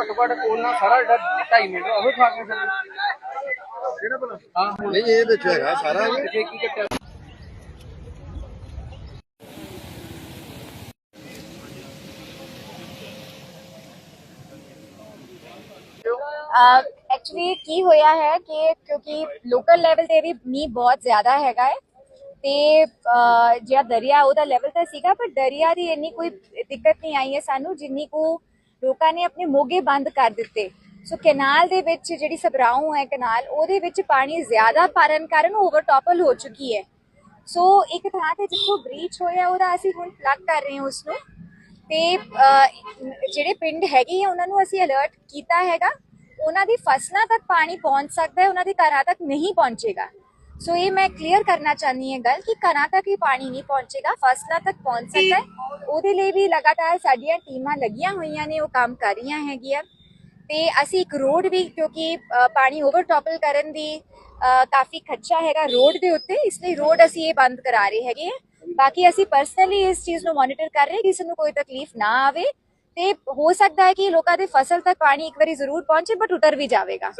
ਘੱਟੋ ਘੱਟ ਕੋਲ ਨਾਲ ਸਾਰਾ ਜਿਹੜਾ 2.5 ਮੀਟਰ ਉਹ ਖਾ ਕੇ ਫਿਰ ਕਿਹੜਾ ਬਣਾ ਹਾਂ ਨਹੀਂ ਇਹ ਵਿੱਚ ਹੈਗਾ ਸਾਰਾ ਕੀ ਕੱਟਿਆ ਐਕਚੁਅਲੀ ਕੀ ਹੋਇਆ ਹੈ ਕਿ ਕਿਉਂਕਿ ਲੋਕਲ ਲੈਵਲ ਤੇ ਵੀ ਮੀਂਹ ਬਹੁਤ ਜ਼ਿਆਦਾ ਹੈਗਾ ਹੈ ਤੇ ਜਿਹੜਾ ਦਰਿਆ, ਉਹਦਾ ਲੈਵਲ ਤਾਂ ਸੀਗਾ, ਪਰ ਦਰਿਆ ਦੀ ਇੰਨੀ ਕੋਈ ਦਿੱਕਤ ਨਹੀਂ ਆਈ ਹੈ ਸਾਨੂੰ, ਜਿੰਨੀ ਕੋ ਲੋਕਾਂ ਨੇ ਆਪਣੇ ਮੋਗੇ ਬੰਦ ਕਰ ਦਿੱਤੇ। ਸੋ ਕੈਨਾਲ ਦੇ ਵਿੱਚ ਜਿਹੜੀ ਸਬਰਾਉ ਹੈ ਕੈਨਾਲ ਉਹਦੇ ਵਿੱਚ ਪਾਣੀ ਜ਼ਿਆਦਾ ਭਰਨ ਕਾਰਨ ਓਵਰਟਾਪਲ ਹੋ ਚੁੱਕੀ ਹੈ। ਸੋ ਇੱਕ ਥਾਂ ਤੇ ਜਿੱਥੋਂ ਬ੍ਰੀਚ ਹੋਇਆ, ਉਹਦਾ ਅਸੀਂ ਹੁਣ ਪਲੱਗ ਕਰ ਰਹੇ ਹਾਂ ਉਸ ਨੂੰ ਤੇ ਜਿਹੜੇ ਪਿੰਡ ਹੈਗੇ ਆ, ਉਹਨਾਂ ਨੂੰ ਅਸੀਂ ਅਲਰਟ ਕੀਤਾ ਹੈਗਾ। ਉਹਨਾਂ ਦੀ ਫਸਲਾਂ ਤੱਕ ਪਾਣੀ ਪਹੁੰਚ ਸਕਦਾ ਹੈ ਉਹਨਾਂ ਦੇ ਘਰਾਂ ਤੱਕ ਨਹੀਂ ਪਹੁੰਚੇਗਾ। ਸੋ ਇਹ ਮੈਂ ਕਲੀਅਰ ਕਰਨਾ ਚਾਹਨੀ ਹੈ ਗੱਲ ਕਿ ਘਰਾਂ ਤੱਕ ਹੀ ਪਾਣੀ ਨਹੀਂ ਪਹੁੰਚੇਗਾ ਫਸਲਾਂ ਤੱਕ ਪਹੁੰਚ ਸਕਦਾ ਹੈ। ਉਹਦੇ ਲਈ ਵੀ ਲਗਾਤਾਰ ਸਾਡੀਆਂ ਟੀਮਾਂ ਲੱਗੀਆਂ ਹੋਈਆਂ ਨੇ ਉਹ ਕੰਮ ਕਰ ਰਹੀਆਂ ਹੈਗੀਆਂ। ਤੇ ਅਸੀਂ ਇੱਕ ਰੋਡ ਵੀ ਕਿਉਂਕਿ ਅ, ਪਾਣੀ ਓਵਰਟਾਪਲ ਕਰਨ ਦੀ ਕਾਫੀ ਖੱਚਾ ਹੈਗਾ ਰੋਡ ਦੇ ਉੱਤੇ ਇਸ ਲਈ ਰੋਡ ਅਸੀਂ ਇਹ ਬੰਦ ਕਰਾ ਰਹੇ ਹੈਗੇ ਹਾਂ। ਬਾਕੀ ਅਸੀਂ ਪਰਸਨਲੀ ਇਸ ਚੀਜ਼ ਨੂੰ ਮੋਨੀਟਰ ਕਰ ਰਹੇ ਹਾਂ ਕਿ ਕਿਸੇ ਨੂੰ ਕੋਈ ਤਕਲੀਫ ਨਾ ਆਵੇ। ਤੇ ਹੋ ਸਕਦਾ ਹੈ ਕਿ ਲੋਕਾਂ ਦੇ ਫਸਲ ਤੱਕ ਪਾਣੀ ਇੱਕ ਵਾਰੀ ਜ਼ਰੂਰ ਪਹੁੰਚੇ ਬਟ ਉਤਰ ਵੀ ਜਾਵੇਗਾ।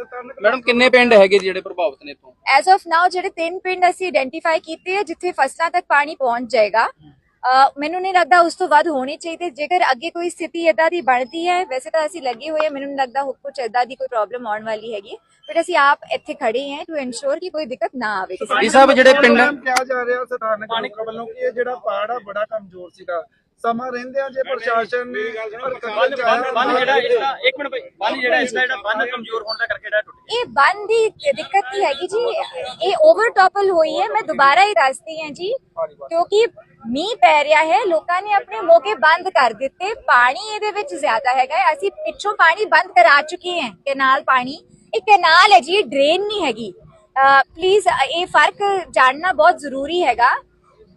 ਮੈਡਮ ਕਿੰਨੇ ਪਿੰਡ ਹੈਗੇ ਜਿਹੜੇ ਪ੍ਰਭਾਵਿਤ ਨੇ ਇੱਥੋਂ? ਐਜ਼ ਆਫ ਨਾਓ ਜਿਹੜੇ ਤਿੰਨ ਪਿੰਡ ਅਸੀਂ ਆਇਡੈਂਟੀਫਾਈ ਕੀਤੇ ਆ ਜਿੱਥੇ ਫਸਲਾਂ ਤੱਕ ਪਾਣੀ ਪਹੁੰਚ ਜਾਏਗਾ ਮੈਨੂੰ ਨਹੀਂ ਲੱਗਦਾ ਉਸ ਤੋਂ ਵੱਧ ਹੋਣੀ ਚਾਹੀਦੀ। ਜੇਕਰ ਅੱਗੇ ਕੋਈ ਸਥਿਤੀ ਇਦਾਂ ਦੀ ਬਣਦੀ ਹੈ ਵੈਸੇ ਤਾਂ ਅਸੀਂ ਲੱਗੇ ਹੋਏ ਮੈਨੂੰ ਨਹੀਂ ਲੱਗਦਾ ਕੁਛ ਇਦਾਂ ਦੀ ਕੋਈ ਪ੍ਰੋਬਲਮ ਆਉਣ ਵਾਲੀ ਹੈਗੀ। ਬਟ ਅਸੀਂ ਆਪ ਇੱਥੇ ਖੜੇ ਹਾਂ ਟੂ ਇਨਸ਼ੋਰ ਕਿ ਕੋਈ ਦਿੱਕਤ ਨਾ ਆਵੇ ਸਭ ਜਿਹੜੇ ਪਿੰਡ ਕਿਹਾ ਜਾ ਰਿਹਾ ਸਥਾਨਕ ਲੋਕਾਂ ਵੱਲੋਂ ਕਿ ਇਹ ਜਿਹੜਾ ਪਾੜ ਆ ਬੜਾ ਕਮਜ਼ੋਰ ਸੀਗਾ। ਸਮਾਂ ਰਹਿੰਦਿਆਂ ਜੇ ਪ੍ਰਸ਼ਾਸਨ ਨੇ ਆਇਆ ਬੰਨ ਜਿਹੜਾ ਇਸ ਦਾ ਇੱਕ ਮਿੰਟ ਭਾਈ ਬੰਨ ਜਿਹੜਾ ਇਸ ਦਾ ਜਿਹੜਾ ਬੰਨ ਕਮਜ਼ੋਰ ਹੋਣ ਦਾ ਕਰਕੇ ਜਿਹੜਾ ਟੁੱਟ ਇਹ ਬੰਦ ਦੀ ਦਿੱਕਤ ਨਹੀਂ ਹੈਗੀ ਜੀ? ਇਹ ਓਵਰਟਾਪਲ ਹੋਈ ਹੈ ਮੈਂ ਦੁਬਾਰਾ ਹੀ ਦੱਸਦੀ ਹਾਂ ਜੀ। ਕਿਉਂਕਿ ਮੀਂਹ ਪੈ ਰਿਹਾ ਹੈ ਲੋਕਾਂ ਨੇ ਆਪਣੇ ਮੋਗੇ ਬੰਦ ਕਰ ਦਿੱਤੇ। ਪਾਣੀ ਇਹਦੇ ਵਿੱਚ ਜ਼ਿਆਦਾ ਹੈਗਾ ਹੈ। ਅਸੀਂ ਪਿੱਛੋਂ ਪਾਣੀ ਬੰਦ ਕਰਾ ਚੁੱਕੇ ਹਾਂ ਕੈਨਾਲ ਪਾਣੀ। ਇਹ ਕੈਨਾਲ ਹੈ ਜੀ ਇਹ ਡਰੇਨ ਨਹੀਂ ਹੈਗੀ। ਪਲੀਜ਼ ਇਹ ਫ਼ਰਕ ਜਾਣਨਾ ਬਹੁਤ ਜ਼ਰੂਰੀ ਹੈਗਾ।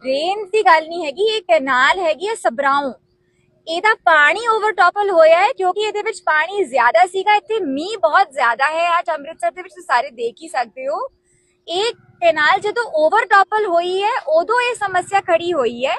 ਡਰੇਨ ਦੀ ਗੱਲ ਨਹੀਂ ਹੈਗੀ, ਇਹ ਕੈਨਾਲ ਹੈਗੀ ਹੈ ਸਬਰਾਉ। ਇਹਦਾ ਪਾਣੀ ਓਵਰਟਾਪਲ ਹੋਇਆ ਹੈ ਕਿਉਂਕਿ ਇਹਦੇ ਵਿੱਚ ਪਾਣੀ ਜ਼ਿਆਦਾ ਸੀਗਾ। ਇੱਥੇ ਮੀਂਹ ਬਹੁਤ ਜ਼ਿਆਦਾ ਹੈ। ਅੱਜ ਅੰਮ੍ਰਿਤਸਰ ਦੇ ਵਿੱਚ ਤੁਸੀਂ ਸਾਰੇ ਦੇਖ ਹੀ ਸਕਦੇ ਹੋ। ਇਹ ਕੈਨਾਲ ਜਦੋਂ ਓਵਰਟਾਪਲ ਹੋਈ ਹੈ, ਉਦੋਂ ਇਹ ਸਮੱਸਿਆ ਖੜੀ ਹੋਈ ਹੈ।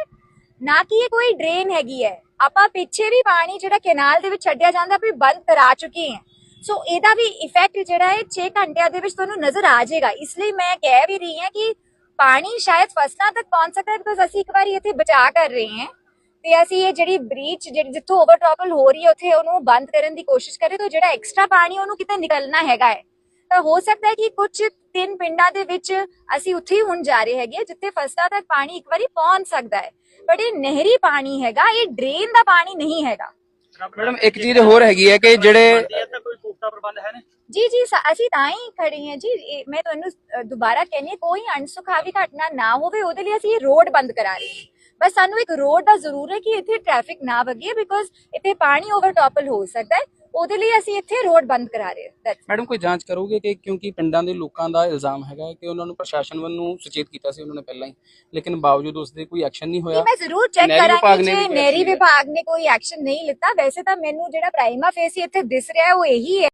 ਨਾ ਕਿ ਇਹ ਕੋਈ ਡਰੇਨ ਹੈਗੀ ਹੈ। ਆਪਾਂ ਪਿੱਛੇ ਵੀ ਪਾਣੀ ਜਿਹੜਾ ਕੈਨਾਲ ਦੇ ਵਿੱਚ ਛੱਡਿਆ ਜਾਂਦਾ, ਵੀ ਬੰਦ ਕਰਾ ਚੁੱਕੇ ਹਾਂ। ਸੋ ਇਹਦਾ ਵੀ ਇਫੈਕਟ ਜਿਹੜਾ ਹੈ 6 ਘੰਟਿਆਂ ਦੇ ਵਿੱਚ ਤੁਹਾਨੂੰ ਨਜ਼ਰ ਆ ਜਾਏਗਾ। ਇਸ ਲਈ ਮੈਂ ਕਹਿ ਵੀ ਰਹੀ ਹਾਂ ਕਿ ਪਾਣੀ ਸ਼ਾਇਦ ਫਸਲਾਂ ਤੱਕ ਪਹੁੰਚ ਸਕਦਾ ਹੈ ਬਿਕੋਜ਼ ਅਸੀਂ ਇੱਕ ਵਾਰੀ ਇੱਥੇ ਬਚਾ ਕਰ ਰਹੇ ਹਾਂ। ਤੇ ਅਸੀਂ ਇਹ ਜਿਹੜੀ ਬ੍ਰੀਚ ਜਿਹੜੀ ਜਿੱਥੋਂ ਓਵਰਟਾਪਲ ਹੋ ਰਹੀ ਹੈ, ਉੱਥੇ ਉਹਨੂੰ ਬੰਦ ਕਰਨ ਦੀ ਕੋਸ਼ਿਸ਼ ਕਰੇ ਤਾਂ ਜਿਹੜਾ ਐਕਸਟਰਾ ਪਾਣੀ ਉਹਨੂੰ ਕਿਤੇ ਨਿਕਲਣਾ ਹੈਗਾ ਹੈ। ਤਾਂ ਹੋ ਸਕਦਾ ਹੈ ਕਿ ਕੁਝ ਤਿੰਨ ਪਿੰਡਾਂ ਦੇ ਵਿੱਚ ਅਸੀਂ ਉੱਥੇ ਹੀ ਹੁਣ ਜਾ ਰਹੇ ਹੈਗੇ ਜਿੱਥੇ ਫਸਲਾਂ ਤੱਕ ਪਾਣੀ ਇੱਕ ਵਾਰੀ ਪਹੁੰਚ ਸਕਦਾ ਹੈ। ਬਟ ਇਹ ਨਹਿਰੀ ਪਾਣੀ ਹੈਗਾ, ਇਹ ਡਰੇਨ ਦਾ ਪਾਣੀ ਨਹੀਂ ਹੈਗਾ। ਮੈਡਮ, ਇੱਕ ਚੀਜ਼ ਹੋਰ ਹੈਗੀ ਹੈ ਕਿ ਜਿਹੜੇ ਇਹ ਤਾਂ ਕੋਈ ਪੁਖਤਾ ਪ੍ਰਬੰਧ ਹੈ ਨੇ ਜੀ ਜੀ ਸ- ਅਸੀਂ ਤਾਂ ਹੀ ਖੜੇ ਹਾਂ ਜੀ। ਇਹ ਮੈਂ ਤੁਹਾਨੂੰ ਅ, ਦੁਬਾਰਾ ਕਹਿੰਨੀ ਹਾਂ, ਕੋਈ ਅਣਸੁਖਾਵੀ ਘਟਨਾ ਨਾ ਹੋਵੇ ਉਹਦੇ ਲਈ ਅਸੀਂ ਇਹ ਰੋਡ ਬੰਦ ਕਰਾ ਰਹੇ ਹਾਂ। ਬਸ ਸਾਨੂੰ ਇੱਕ ਰੋਡ ਦਾ ਜ਼ਰੂਰ ਹੈ ਕਿ ਇੱਥੇ ਟ੍ਰੈਫਿਕ ਨਾ ਵਗੇ ਬਿਕੋਜ਼ ਇੱਥੇ ਪਾਣੀ ਓਵਰਟਾਪਲ ਹੋ ਸਕਦਾ ਹੈ। ਉਹਦੇ ਲਈ ਅਸੀਂ ਇੱਥੇ ਰੋਡ ਬੰਦ ਕਰਾ ਰਹੇ ਹਾਂ। That's. ਮੈਡਮ ਕੋਈ ਜਾਂਚ ਕਰੋਗੇ ਕਿ ਕਿਉਂਕਿ ਪਿੰਡਾਂ ਦੇ ਲੋਕਾਂ ਦਾ ਇਲਜ਼ਾਮ ਹੈਗਾ ਕਿ ਉਹਨਾਂ ਨੂੰ ਪ੍ਰਸ਼ਾਸਨ ਵੱਲੋਂ ਸੁਚੇਤ ਕੀਤਾ ਸੀ ਉਹਨਾਂ ਨੇ ਪਹਿਲਾਂ ਹੀ ਲੇਕਿਨ ਬਾਵਜੂਦ ਉਸ ਦੇ ਕੋਈ ਐਕਸ਼ਨ ਨਹੀਂ ਹੋਇਆ। ਮੈਂ ਜ਼ਰੂਰ ਚੈੱਕ ਨਹਿਰੀ ਵਿਭਾਗ ਕਰਾਂਗੀ ਨੇ ਜੇ ਵੀ। ਵਿਭਾਗ ਨੇ ਕੋਈ ਐਕਸ਼ਨ ਨਹੀਂ ਲਿੱਤਾ ਵੈਸੇ ਤਾਂ ਮੈਨੂੰ ਜਿਹੜਾ ਪ੍ਰਾਈਮਾ ਫੇਸ ਇੱਥੇ ਦਿਸ ਰਿਹਾ ਹੈ ਉਹ ਇਹੀ ਹੈ।